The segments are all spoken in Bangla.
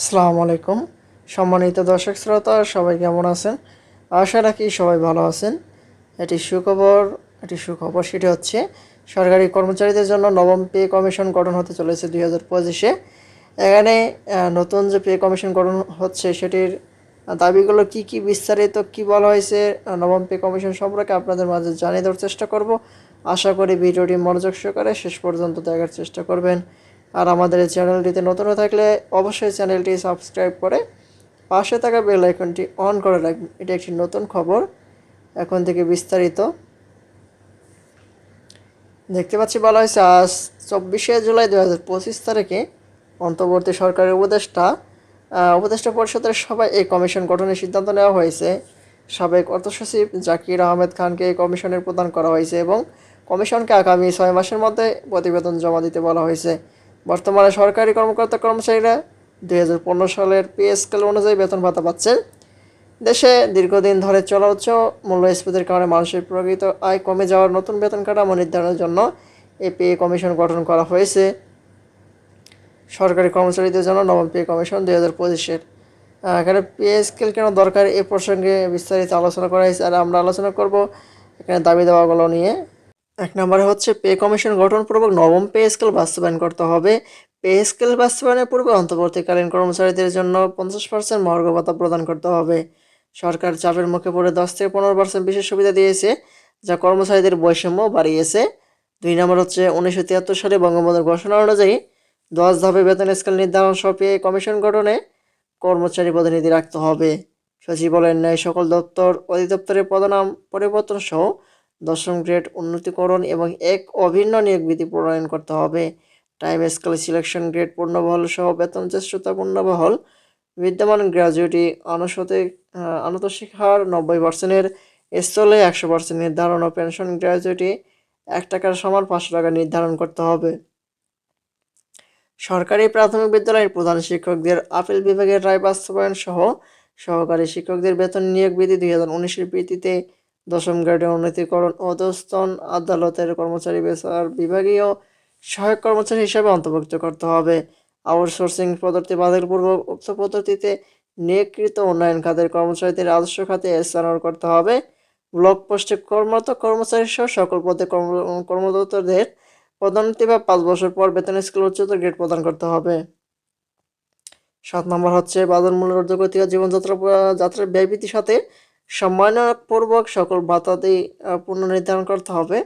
আসসালামু আলাইকুম। সম্মানিত দর্শক শ্রোতা, সবাই কেমন আছেন? আশা রাখি সবাই ভালো আছেন। এটি সুখবর এটি সুখবর সেটি হচ্ছে, সরকারি কর্মচারীদের জন্য নবম পে কমিশন গঠন হতে চলেছে দুই হাজার পঁচিশে। এখানে নতুন যে পে কমিশন গঠন হচ্ছে সেটির দাবিগুলো কি কি বিস্তারিত, কি বলা হয়েছে, নবম পে কমিশন সম্পর্কে আপনাদের মাঝে জানিয়ে দেওয়ার চেষ্টা করব। আশা করি ভিডিওটি মনোযোগ সহকারে শেষ পর্যন্ত দেখার চেষ্টা করবেন। আর আমাদের এই চ্যানেলটিতে নতুন থাকলে অবশ্যই চ্যানেলটি সাবস্ক্রাইব করে পাশে থাকা বেল আইকনটি অন করে রাখবেন। এটি একটি নতুন খবর। এখন থেকে বিস্তারিত। দেখতে পাচ্ছি, বলা হয়েছে, আজ চব্বিশে জুলাই দু হাজার পঁচিশ তারিখে অন্তর্বর্তী সরকারের উপদেষ্টা উপদেষ্টা পরিষদের সবাই এই কমিশন গঠনের সিদ্ধান্ত নেওয়া হয়েছে। সাবেক অর্থ সচিব জাকির আহমেদ খানকে এই কমিশনের প্রদান করা হয়েছে এবং কমিশনকে আগামী ছয় মাসের মধ্যে প্রতিবেদন জমা দিতে বলা হয়েছে। বর্তমানে সরকারি কর্মকর্তা কর্মচারীরা দুই হাজার পনেরো সালের পে স্কেল অনুযায়ী বেতন ভাতা পাচ্ছেন দেশে দীর্ঘদিন ধরে চলা উচ্চ মূল্যস্ফীতির কারণে মানুষের প্রকৃত আয় কমে যাওয়ার নতুন বেতন কাঠামো নির্ধারণের জন্য এই পে কমিশন গঠন করা হয়েছে। সরকারি কর্মচারীদের জন্য নবম পে কমিশন দুই হাজার পঁচিশের। এখানে পে স্কেল কেন দরকার এ প্রসঙ্গে বিস্তারিত আলোচনা করা হয়েছে, আর আমরা আলোচনা করব এখানে দাবি দেওয়াগুলো নিয়ে। এক নম্বরে হচ্ছে পে কমিশন গঠনপূর্বক নবম পে স্কেল বাস্তবায়ন করতে হবে। পে স্কেল বাস্তবায়নের পূর্বে অন্তর্বর্তীকালীন কর্মচারীদের জন্য পঞ্চাশ পার্সেন্ট মহার্ঘ ভাতা প্রদান করতে হবে। সরকার চাপের মুখে পড়ে দশ থেকে পনেরো পার্সেন্ট বিশেষ সুবিধা দিয়েছে, যা কর্মচারীদের বৈষম্য বাড়িয়েছে। দুই নম্বর হচ্ছে উনিশশো তিয়াত্তর সালে বঙ্গবন্ধুর ঘোষণা অনুযায়ী দশ ধাপে বেতন স্কেল নির্ধারণ পে কমিশন গঠনে কর্মচারী প্রতিনিধি রাখতে হবে। সচিবালয়ের ন্যায় সকল দপ্তর, অধিদপ্তরের পদনাম, পরিবর্তন সহ দশম গ্রেড উন্নতিকরণ এবং এক অভিন্ন নিয়োগ বিধি প্রণয়ন করতে হবে। টাইম স্কেল সিলেকশন গ্রেড পূর্ণবহল সহ বেতন জ্যেষ্ঠতা পূর্ণবহল। বিদ্যমান গ্র্যাজুয়েটি আনুষতিক আনুতোষিক হার নব্বই পার্সেন্টের স্থলে একশো পার্সেন্ট নির্ধারণ ও পেনশন গ্র্যাজুয়েটি এক টাকার সমান পাঁচশো টাকা নির্ধারণ করতে হবে। সরকারি প্রাথমিক বিদ্যালয়ের প্রধান শিক্ষকদের আপিল বিভাগের রায় বাস্তবায়ন সহ সহকারী শিক্ষকদের বেতন নিয়োগ বিধি দুই হাজার উনিশের ভিত্তিতে দশম গ্রেডের উন্নতিকরণ ও অধস্তন আদালতের কর্মচারী বেসার বিভাগীয় সহায়ক কর্মচারী হিসাবে অন্তর্ভুক্ত করতে হবে। আউটসোর্সিং পদ্ধতি বাতিলপূর্বক উক্ত পদ্ধতিতে নিয়োগকৃত উন্নয়ন খাতের কর্মচারীদের রাজস্ব খাতে স্থানান্তর করতে হবে। ব্লক পোস্টে কর্মরত কর্মচারী সহ সকল পদে কর্ম- কর্মরতদের পদোন্নতি বা পাঁচ বছর পর বেতন স্কেল উচ্চতর গ্রেড প্রদান করতে হবে। সাত নম্বর হচ্ছে বাজার মূল্যের ঊর্ধ্বগতি ও জীবনযাত্রা যাত্রার ব্যয়বৃদ্ধির সাথে সম্মানপূর্বক সকল আহ, পুনর্নির্ধারণ করতে হবে।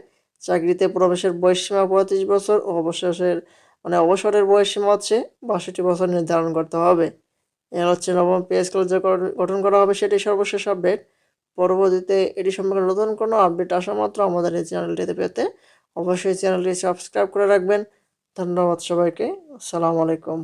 চাকরিতে প্রবেশের বয়সসীমা পঁয়ত্রিশ বছর ও অবসরের মানে অবসরের বয়সসীমা হচ্ছে বাষট্টি বছর নির্ধারণ করতে হবে। এর হচ্ছে নবম পে স্কেল যে গঠন করা হবে সেটি সর্বশেষ আপডেট। পরবর্তীতে এটি সম্পর্কে নতুন কোনো আপডেট আসা মাত্র আমাদের এই চ্যানেলটিতে পেতে অবশ্যই চ্যানেলটি সাবস্ক্রাইব করে রাখবেন। ধন্যবাদ সবাইকে। আসসালামু আলাইকুম।